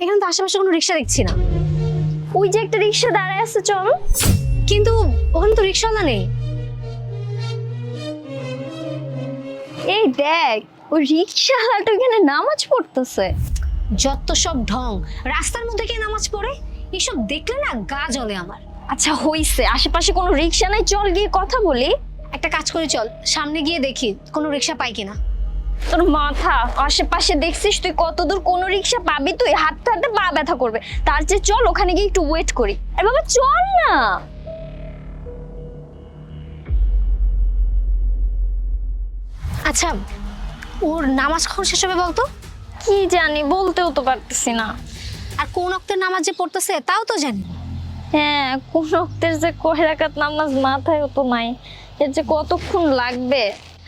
এখানে তো আশেপাশে কোনো রিক্সা দেখছি না। ওই যে একটা রিক্সা দাঁড়ায় আছে, চল। কিন্তু ওখানে তো রিক্সাওয়ালা নেই। এই দেখ, ওই রিক্সাওয়ালাটা এখানে নামাজ পড়তেছে। যত সব ঢং, রাস্তার মধ্যে কে নামাজ পড়ে? এসব দেখলে না গা জ্বলে আমার। আচ্ছা হইছে। আশেপাশে কোনো রিক্সা নাই? চল গিয়ে কথা বলি। একটা কাজ করে, চল। সামনে গিয়ে দেখি, কোনো রিক্সা পাই কিনা। তোর মাথা আশেপাশে দেখছিস তুই কতদূর কোনো রিক্সা পাবি তুই? হাঁটতে হাঁটতে পা ব্যথা করবে। তার চেয়ে চল ওখানে গিয়ে একটু ওয়েট করি। আরে বাবা চল না। আচ্ছা ওর নামাজ কখন শেষ হবে বলতো? কি জানি বলতেও তো পারতেছি না। আর কোন অক্তের নামাজ যে পড়তেছে তাও তো জানি। হ্যাঁ কোন অক্তের যে কয় রাকাত নামাজ মাথায় তো নাই। এর যে কতক্ষণ লাগবে?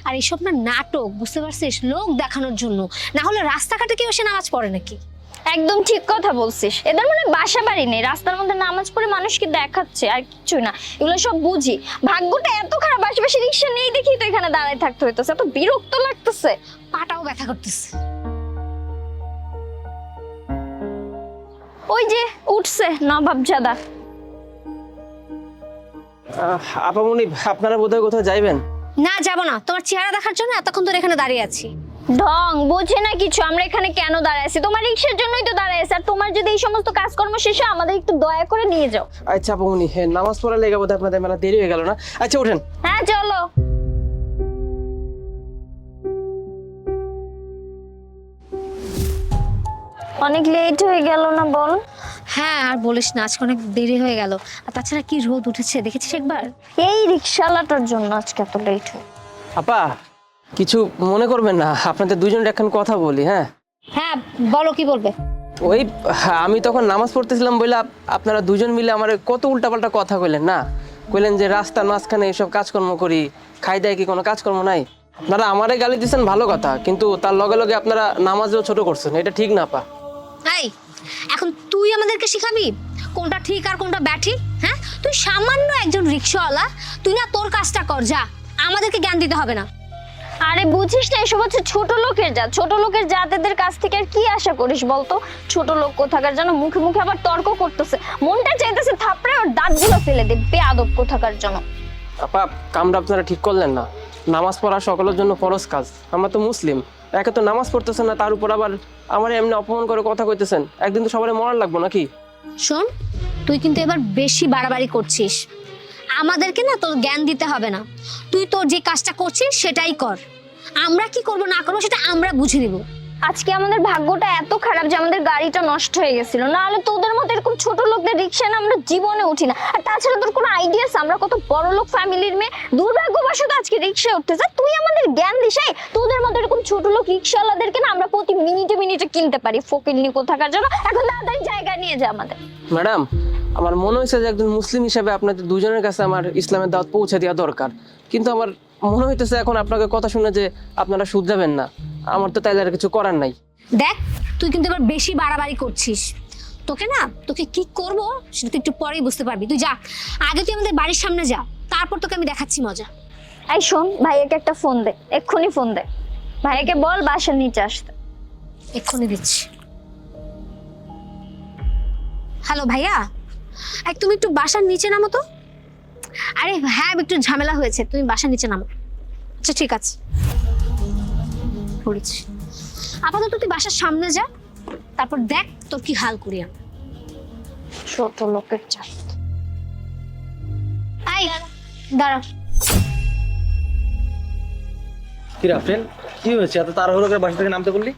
আর এসব না নাটক বুঝতে পারছিস? লোক দেখানোর জন্য। না হলে রাস্তাঘাটে কেউ এসে নামাজ পড়ে নাকি? একদম ঠিক কথা বলছিস। এদের মানে বাসা বাড়ি নেই। রাস্তার মধ্যে নামাজ পড়ে মানুষকে দেখাচ্ছে আর কিছু না। এগুলো সব বুঝি। ভাগ্যটা এত খারাপ আশেপাশে রিক্সা নেই দেখি তো এখানে দাঁড়ায় থাকতে হইতেছে। এত বিরক্ত লাগতেছে। পাটাও ব্যথা করতেছে। ওই যে উঠছে নবাবজাদা আপামনি আপনারা বোধহয় কোথাও যাইবেন? না যাব না। তোমার চেহারা দেখার জন্য এতক্ষণ ধরে এখানে দাঁড়িয়ে আছি। ঢং বোঝে না কিছু আমরা এখানে কেন দাঁড়ায় আছি? তোমার রিক্সার জন্যই তো দাঁড়ায় আছি আর তোমার যদি এই সমস্ত কাজকর্ম শেষে আমাদের একটু দয়া করে নিয়ে যাও। আচ্ছা আপামনি হ্যাঁ নামাজ পড়া লেগে বোধহয় আপনাদের মেলা দেরি হয়ে গেল না? আচ্ছা ওঠেন হ্যাঁ চলো। অনেক লেট হয়ে গেল না বল? হ্যাঁ আর বলিস না আজকে অনেক দেরি হয়ে গেল। আর তাছাড়া কি রোদ উঠেছে দেখেছিস একবার? এই রিক্সাওয়ালাটার জন্য আজকে এত লেট হয়। আপা কিছু মনে করবেন না আপনাদের দুজনের এখন কথা বলি হ্যাঁ? হ্যাঁ বলো কি বলবে? ওই হ্যাঁ, আমি তখন নামাজ পড়তেছিলাম বলে আপনারা দুজন মিলে আমার কত উল্টাপাল্টা কথা কইলেন না? কইলেন যে রাস্তার মাঝখানে এসব কাজকর্ম করি খাই দেয় কি কোনো কাজকর্ম নাই? আপনারা আমারে গালি দিচ্ছেন ভালো কথা কিন্তু তার লগে লগে আপনারা নামাজও ছোট করছেন এটা ঠিক না পা এই এখন তুই আমাদেরকে শিখাবি? কোনটা ঠিক আর কোনটা ব্যাঠিক হ্যাঁ? তুই সামান্য একজন রিক্সাওয়ালা তুই না তোর কাজটা কর যা। আমাদেরকে জ্ঞান দিতে হবে না। আরে বুঝিস না এসব হচ্ছে ছোট লোকের জাত। ছোট লোকের জাতেদের কাছ থেকে আর কি আশা করিস বলতো? ছোট লোক কোথাকার জন্য মুখে মুখে আবার তর্ক করতেছে। মনটা চাইতেছে থাপড়ে ওর দাঁতগুলো ফেলে দে বেয়াদব কোথাকার জন্য আপা কামটা আপনারা ঠিক করলেন না। নামাজ পড়া সকলের জন্য ফরজ কাজ। আমরা তো মুসলিম। একে তো নামাজ পড়তেছেন না, তার উপর আবার আমার এমনি অপমান করে কথা কইতেছেন। একদিন তো সবাই মরার লাগবো নাকি? শোন, তুই কিন্তু এবার বেশি বাড়াবাড়ি করছিস। আমাদেরকে না তোর জ্ঞান দিতে হবে না। তুই তোর যে কাজটা করছিস সেটাই কর। আমরা কি করব না করব সেটা আমরা বুঝে নিব। আজকে আমাদের ভাগ্যটা এত খারাপ যে আমাদের গাড়িটা নষ্ট হয়ে গেছিল। নাহলে তোদের মতো এরকম ছোট লোকদের রিক্সা না আমরা জীবনে উঠি না। আর তাছাড়া তোর কোনো আইডিয়া আমরা কত বড় লোক ফ্যামিলির মেয়ে। দুর্ভাগ্যবশত আজকে রিক্সায় উঠতেছে তুই আমাদের জ্ঞান দিস এই, তোদের মতো এরকম ছোট লোক রিক্সাওয়ালাদেরকে না আমরা প্রতি মিনিটে মিনিটে কিনতে পারি। ফকিরনি কোথাকার জন্য। এখন তাড়াতাড়ি জায়গা নিয়ে যা আমাদের। ম্যাডাম আমার মনে হয়েছে যে একজন মুসলিম হিসেবে আপনাদের দুজনের কাছে আমার ইসলামের দাওয়াত পৌঁছে দেওয়া দরকার। কিন্তু আমার মনে হইতেছে এখন আপনাকে কথা শুনে যে আপনারা শুধরাবেন না। আমার তো তাইলে আর কিছু করার নাই। দেখ তুই কিন্তু এবার বেশি বাড়াবাড়ি করছিস। তোকে না তোকে কি করব সেটা তুই একটু পরেই বুঝতে পারবি। তুই যা আগে তুই আমাদের বাড়ির সামনে যা তারপর তোকে আমি দেখাচ্ছি মজা। এই শোন ভাইয়াকে একটা ফোন দে এক্ষুনি ফোন দে। ভাইয়াকে বল বাসার নিচে আসতে। এক্ষুনি দিচ্ছি। হ্যালো ভাইয়া এক তুমি একটু বাসার নিচে নামো তো। আরে হ্যাঁ একটু ঝামেলা হয়েছে তুমি বাসার নিচে নামো। আচ্ছা ঠিক আছে। করেছি। আপাতত তুই বাসার সামনে যা তারপর দেখ তোর কি হাল করি আমি। ছোট লোকের চাপ। আই দাঁড়া। কি রাফেল কি হয়েছে? এত তাড়াহুড়ো করে বাসা থেকে নামতে বললি?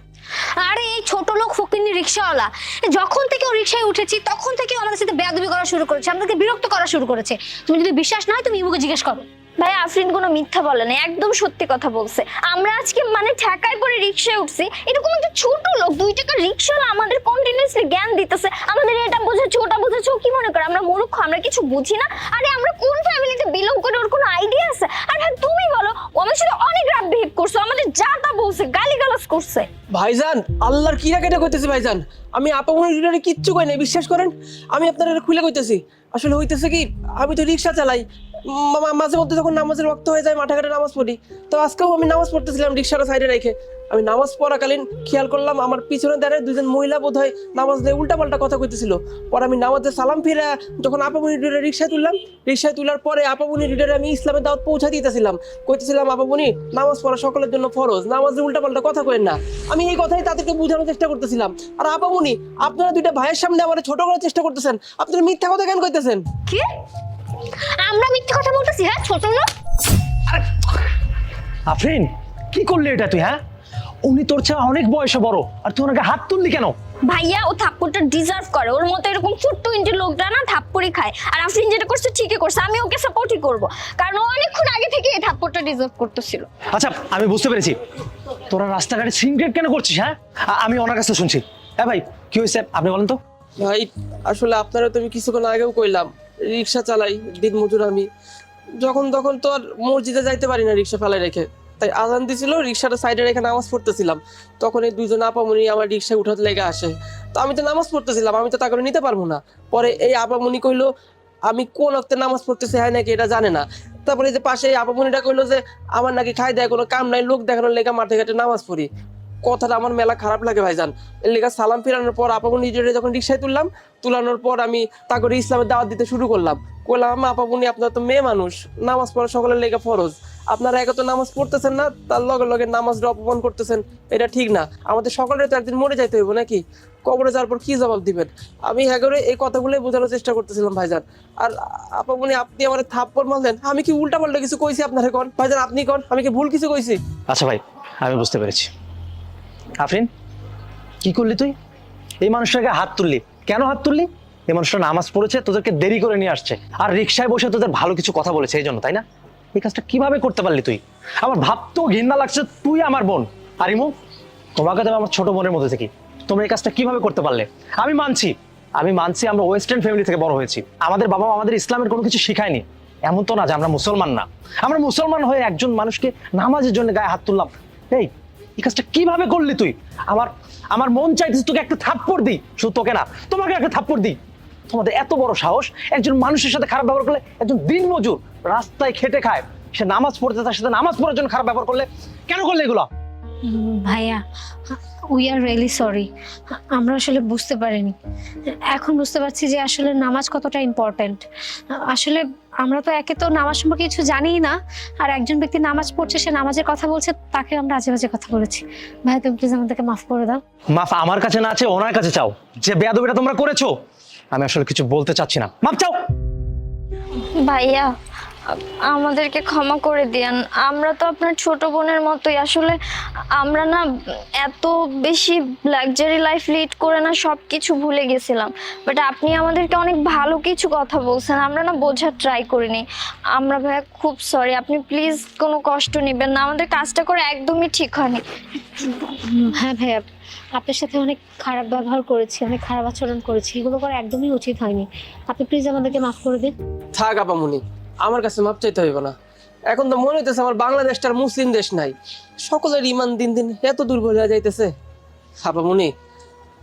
আরে এই ছোট লোক ফকিনি রিক্সাওয়ালা যখন থেকে ও রিক্সায় উঠেছি তখন থেকে ও আমাদের সাথে বেয়াদবি করা শুরু করেছে আমাদেরকে বিরক্ত করা শুরু করেছে। তুমি যদি বিশ্বাস না হয় তুমি ইমুকে জিজ্ঞেস করো। ভাই, আফরিন কোনো মিথ্যা বলে না একদম সত্যি কথা বলছে। আমরা আজকে মানে ঠেকায় পরে রিক্সায় উঠছি এরকম একটা ছোট লোক, দুই টাকা রিক্সাওয়ালা আমাদের কন্টিনিউসলি জ্ঞান দিতেছে, আমাদের এটা বুঝেছ ওটা বুঝেছ ও কি মনে করে? আমরা মূর্খ, আমরা কিছু বুঝি না। আরে, আমরা কোন ফ্যামিলিতে বিলং করে ওর কোনো আইডিয়া আছে? আর হ্যাঁ তুমি বলো, ও আমার সাথে অনেক রাত বিহেভ করছ আমাদের যা তা বলছে, গালিগালাজ করছে। ভাইজান, আল্লাহর কিরা কেটে কইতেছি ভাইজান? আমি আপামনির কিচ্ছু কই নাই, বিশ্বাস করেন? আমি আপনার খুলে কইতেছি। আসলে হইতেছে কি, আমি তো রিক্সা চালাই মাঝে মধ্যে যখন নামাজের রক্ত হয়ে যায়, মাঠে ঘাটে নামাজ পড়ি, তো আজকেও আমি নামাজ পড়তেছিলাম রিক্সাটা সাইডে রেখে। আমি নামাজ পড়াকালীন খেয়াল করলাম, আমার পিছনে দাঁড়িয়ে দুজন মহিলা বোধ হয় নামাজ নিয়ে উল্টাপাল্টা কথা কইতেছিল। পরে আমি নামাজে সালাম ফিরে যখন আপামনি রিডারে রিক্সায় তুললাম, রিক্সায় তোলার পরে আপামনি রিডারে আমি ইসলামের দাওয়াত পৌঁছা দিতেছিলাম। কইতেছিলাম, আপামনি, নামাজ পড়া সকলের জন্য ফরজ, নামাজে উল্টাপাল্টা কথা কইেন না। আমি এই কথাই তাদেরকে বোঝানোর চেষ্টা করতেছিলাম। আর আপামনি, আপনারা দুইটা ভাইয়ের সামনে আমার ছোট করার চেষ্টা করতেছেন, আপনারা মিথ্যা কথা কেন কইতেছেন? কি? আমরা মিথ্যে কথা বলতেছি হ্যাঁ? ছোট লোক আফরিন কি করলি এটা তুই হ্যাঁ? উনি তোর চেয়ে অনেক বয়সে বড় আর তুই ওনাকে হাত তুললি কেন? ভাইয়া ও থাপ্পড়টা ডিজার্ভ করে। ওর মতো এরকম ছোট্ট ইঞ্চি লোকটা না থাপ্পড়ই খায়। আর আফরিন যেটা করছে ঠিকই করছে। আমি ওকে সাপোর্টই করব। কারণ ও অনেকক্ষণ আগে থেকে এই থাপ্পড়টা ডিজার্ভ করতেছিল। আচ্ছা আমি বুঝতে পেরেছি। তোরা রাস্তাঘাটে সিগারেট কেন করছিস হ্যাঁ? আমি ওনার কাছে শুনছি। হ্যাঁ ভাই কি হয়েছে? আপনি বলেন তো। ভাই আসলে আপনারা তো আমি কিছুক্ষণ আগেও কইলাম। রিক্সা চালাই দিন মজুর আমি। যখন তখন তো আর মসজিদে যাইতে পারি না রিক্সা ফেলাই রেখে। তাই আজান দিছিল, রিক্সাটা সাইডে রেখে নামাজ পড়তেছিলাম। তখন এই দুজন আপামনি আমার রিক্সায় উঠাতে লেগে আসে। তো আমি তো নামাজ পড়তেছিলাম, আমি তো তা করে নিতে পারব না। পরে এই আপামনি কইলো, আমি কোন অক্তে নামাজ পড়তেছি হয় নাকি এটা জানে না। তারপরে যে পাশে আপামনিটা কইলো যে, আমার নাকি খাই দেয় কোনো কাম নাই, লোক দেখানোর লেগে মাঠে ঘাটে নামাজ পড়ি। কথাটা আমার মেলা খারাপ লাগে ভাইজান। এর লেগে সালাম ফিরানোর পর আপামনি নিজের যখন রিক্সায় তুললাম, তুলানোর পর আমি তাকে ইসলামের দাওয়াত দিতে শুরু করলাম। বললাম আপামনি আপনার তো মেয়ে মানুষ, নামাজ পড়া সকলের লেগে ফরজ। আপনারা একে তো নামাজ পড়তেছেন না, তার লগে লগে নামাজটা অপমান করতেছেন। এটা ঠিক না। আমাদের সকলের তো একদিন মরে যাইতে হইব নাকি? কবরে যাওয়ার পর কি জবাব দিবেন? আমি হ্যাঁ এই কথাগুলোই বোঝানোর চেষ্টা করতেছিলাম ভাইজান। আর আপা আপামনি আপনি আমার থাপ্পড় মারলেন। আমি কি উল্টা পাল্টা কিছু কইছি আপনারা কন? ভাইজান, আপনি কন? আমি কি ভুল কিছু কইছি? আচ্ছা ভাই, আমি বুঝতে পেরেছি। আফরিন, কি করলি তুই? এই মানুষটাকে হাত তুললি। কেন হাত তুললি? এই মানুষটা নামাজ পড়েছে, তোদেরকে দেরি করে নিয়ে আসছে। আর রিক্সায় বসে তোদের ভালো কিছু কথা বলেছে, এই জন্য, তাই না? এই কাজটা কীভাবে করতে পারলি তুই? আমার ভাবতেও ঘৃণা লাগছে, তুই আমার বোন। আর ইমু, তোমাকে তো আমার ছোট বোনের মধ্যে থেকে। তোমরা এই কাজটা কীভাবে করতে পারলে? আমি মানছি আমি মানছি আমরা ওয়েস্টার্ন ফ্যামিলি থেকে বড় হয়েছি। আমাদের বাবা আমাদের ইসলামের কোনো কিছু শেখায়নি। এমন তো না যে আমরা মুসলমান না। আমরা মুসলমান হয়ে একজন মানুষকে নামাজের জন্য গায়ে হাত তুললাম। এই এই কাজটা কীভাবে করলি তুই? আমার আমার মন চাইতেছে তোকে একটা থাপ্পড় দিই। শুধু তোকে না তোমাকে একটা থাপ্পড় দিই। তোমাদের এত বড় সাহস, একজন মানুষের সাথে খারাপ ব্যবহার করলে একজন দিন মজুর রাস্তায় খেটে খায়, সে নামাজ পড়তে তার সাথে নামাজ পড়ার জন্য খারাপ ব্যবহার করলে, কেন করলে এগুলো? ভাইয়া উই আর রিয়েলি সরি আমরা আসলে বুঝতে পারিনি। এখন বুঝতে পারছি যে আসলে নামাজ কতটা ইম্পর্ট্যান্ট আসলে আমরা তো একে তো নামাজ সম্পর্কে কিছু জানিই না আর একজন ব্যক্তি নামাজ পড়ছে সে নামাজের কথা বলছে তাকে আমরা আজে বাজে কথা বলেছি। ভাইয়া তুমি প্লিজ আমাদেরকে মাফ করে দাও। মাফ আমার কাছে না আছে ওনার কাছে চাও। যে বেয়াদবিটা তোমরা করেছ আমি আসলে কিছু বলতে চাচ্ছি না। মাফ চাও। ভাইয়া আমাদেরকে ক্ষমা করে দিয়েন। আমরা তো আপনার ছোট বোনের মতোই। আসলে আমরা না এত বেশি লাক্সারি লাইফ লিড করে না সব কিছু ভুলে গেছিলাম। বাট আপনি আমাদেরকে অনেক ভালো কিছু কথা বলছেন। আমরা না বোঝার ট্রাই করিনি। আমরা ভাইয়া খুব সরি আপনি প্লিজ কোনো কষ্ট নেবেন না। আমাদের কাজটা করে একদমই ঠিক হয়নি। হ্যাঁ ভাইয়া আপনার সাথে অনেক খারাপ ব্যবহার করেছি অনেক খারাপ আচরণ করেছি। এগুলো করা একদমই উচিত হয়নি। আপনি প্লিজ আমাদেরকে মাফ করে দিন। থাক আপামনি। আমার কাছে মাপ চাইতে হইব না। এখন তো মনে হইতেছে আমার বাংলাদেশটার মুসলিম দেশ নাই। সকলের ইমান দিন দিন এত দুর্বল হয়ে যাইতেছে। আপামনি,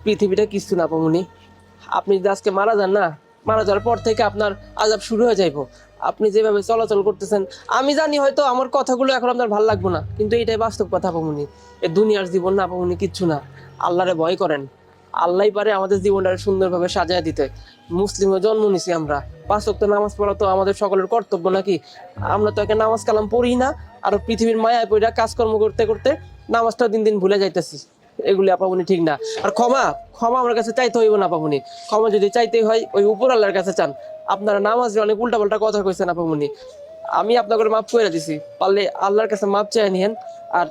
পৃথিবীটা কিছু না আপামনি। আপনি যদি আজকে মারা যান না, মারা যাওয়ার পর থেকে আপনার আজাব শুরু হয়ে যাইব। আপনি যেভাবে চলাচল করতেছেন, আমি জানি হয়তো আমার কথাগুলো এখন আপনার ভালো লাগবে না, কিন্তু এটাই বাস্তব কথা আপামনি। এ দুনিয়ার জীবন না আপামনি কিচ্ছু না। আল্লাহরে ভয় করেন। আল্লাহই পারে আমাদের জীবনটা সুন্দরভাবে সাজায় দিতে। মুসলিমে জন্ম নিছি আমরা। পাঁচ ওয়াক্ত নামাজ পড়া তো আমাদের সকলের কর্তব্য নাকি? আমরা তো একে নামাজ কালাম পড়ি না, আর পৃথিবীর মায়ায় পড়া কাজকর্ম করতে করতে নামাজটা দিন দিন ভুলে যাইতেছি। এগুলি আপাবনি ঠিক না। আর ক্ষমা ক্ষমা আমার কাছে চাইতে হইব না আপাবনি ক্ষমা যদি চাইতেই হয়, ওই উপর আল্লাহর কাছে চান। আপনারা নামাজে অনেক উল্টাপাল্টা কথা কইছেন আপাবনি আমি আপনাকে মাফ করে দিছি। পারলে আল্লাহর কাছে মাপ চাই নিয়েন, আর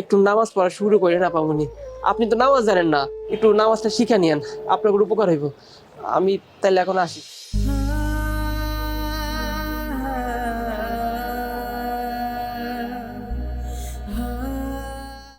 একটু নামাজ পড়া শুরু করেন আপামনি। আপনি তো নামাজ জানেন না, একটু নামাজটা শিখে নিয়েন, আপনার উপকার হইব। আমি তাহলে এখন আসি।